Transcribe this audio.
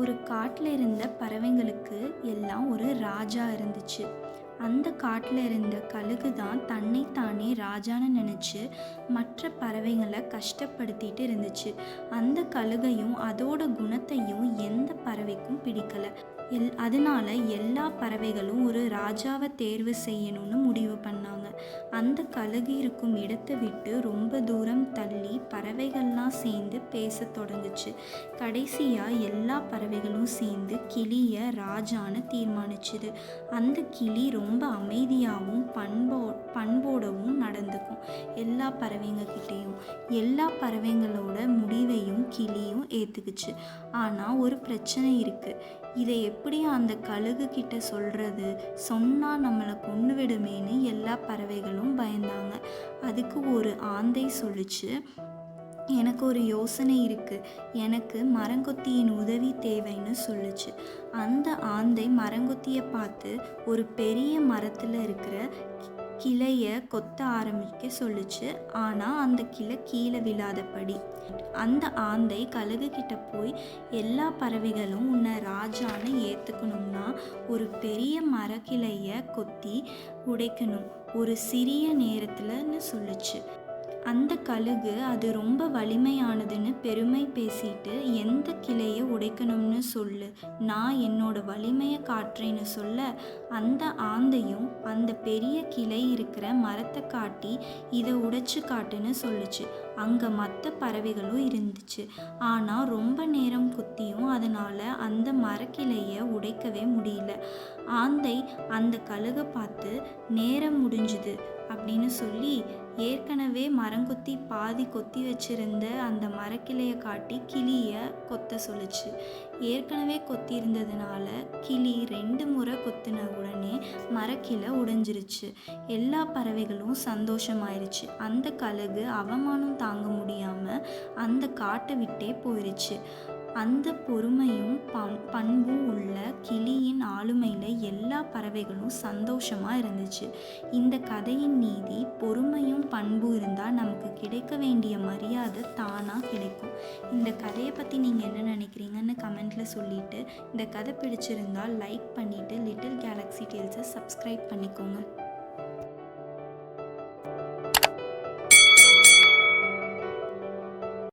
ஒரு காட்டில் இருந்த பறவைங்களுக்கு எல்லாம் ஒரு ராஜா இருந்துச்சு. அந்த காட்டில் இருந்த கழுகு தான் தன்னைத்தானே ராஜான்னு நினச்சி மற்ற பறவைங்களை கஷ்டப்படுத்திட்டு இருந்துச்சு. அந்த கழுகையும் அதோட குணத்தையும் எந்த பறவைக்கும் பிடிக்கலை. எல் அதனால எல்லா பறவைகளும் ஒரு ராஜாவை தேர்வு செய்யணும்னு முடிவு பண்ணாங்க. அந்த கழுகு இருக்கும் இடத்தை விட்டு ரொம்ப தூரம் தள்ளி பறவைகள்லாம் சேர்ந்து பேச தொடங்குச்சு. கடைசியாக எல்லா பறவைகளும் சேர்ந்து கிளியை ராஜான்னு தீர்மானிச்சுது. அந்த கிளி ரொம்ப அமைதியாகவும் பண்போ பண்போடவும் நடந்துக்கும் எல்லா பறவைங்கக்கிட்டேயும் எல்லா பறவைங்களோட முடிவையும் கிளியும் ஏற்றுக்குச்சு ஆனால் ஒரு பிரச்சனை இருக்குது இதை எப்படி அந்த கழுகு கிட்ட சொல்கிறது சொன்னால் நம்மளை கொண்டு விடுமேன்னு எல்லா பறவைகளும் பயந்தாங்க. அதுக்கு ஒரு ஆந்தை சொல்லுச்சு. எனக்கு ஒரு யோசனை இருக்குது எனக்கு மரங்கொத்தியின் உதவி தேவைன்னு சொல்லுச்சு. அந்த ஆந்தை மரங்கொத்தியை பார்த்து ஒரு பெரிய மரத்தில் இருக்கிற கிளையை கொத்த ஆரம்பிக்க சொல்லுச்சு. ஆனால் அந்த கிளை கீழே விழாதபடி. அந்த ஆந்தை கழுகு கிட்ட போய் எல்லா பறவைகளும் உன்னை ராஜான்னு ஏற்றுக்கணும்னா ஒரு பெரிய மரக்கிளையை கொத்தி உடைக்கணும். ஒரு சிறிய நேரத்தில்னு சொல்லுச்சு. அந்த கழுகு அது ரொம்ப வலிமையானதுன்னு பெருமை பேசிட்டு எந்த கிளையை உடைக்கணும்னு சொல்லு. நான் என்னோட வலிமையை காட்டுறேன்னு சொல்ல அந்த ஆந்தையும் அந்த பெரிய கிளை இருக்கிற மரத்தை காட்டி இதை உடைச்சு காட்டுன்னு சொல்லுச்சு. அங்கே மற்ற பறவைகளும் இருந்துச்சு. ஆனால் ரொம்ப நேரம் குத்தியும் அதனால் அந்த மரக்கிளையை உடைக்கவே முடியல. ஆந்தை அந்த கழுகை பார்த்து நேரம் முடிஞ்சுது அப்படின்னு சொல்லி ஏற்கனவே மரங்கொத்தி பாதி கொத்தி வச்சிருந்த அந்த மரக்கிளையை காட்டி கிளியை கொத்த சொல்லுச்சு. ஏற்கனவே கொத்தி இருந்ததுனால கிளி ரெண்டு முறை கொத்தின உடனே மரக்கிளை உடைஞ்சிருச்சு. எல்லா பறவைகளும் சந்தோஷமாயிருச்சு. அந்த கழுகு அவமானம் தாங்க முடியாமல் அந்த காட்டை விட்டே போயிருச்சு. அந்த பொறுமையும் பண் பண்பும் உள்ள கிளி ஆளுமையில் எல்லா பறவைகளும் சந்தோஷமாக இருந்துச்சு. இந்த கதையின் நீதி பொறுமையும் பண்பும் இருந்தால் நமக்கு கிடைக்க வேண்டிய மரியாதை தானாக கிடைக்கும். இந்த கதையை பற்றி நீங்கள் என்ன நினைக்கிறீங்கன்னு கமெண்ட்டில் சொல்லிவிட்டு இந்த கதை பிடிச்சிருந்தால் லைக் பண்ணிவிட்டு லிட்டில் கேலக்ஸி டேல்ஸை சப்ஸ்கிரைப் பண்ணிக்கோங்க.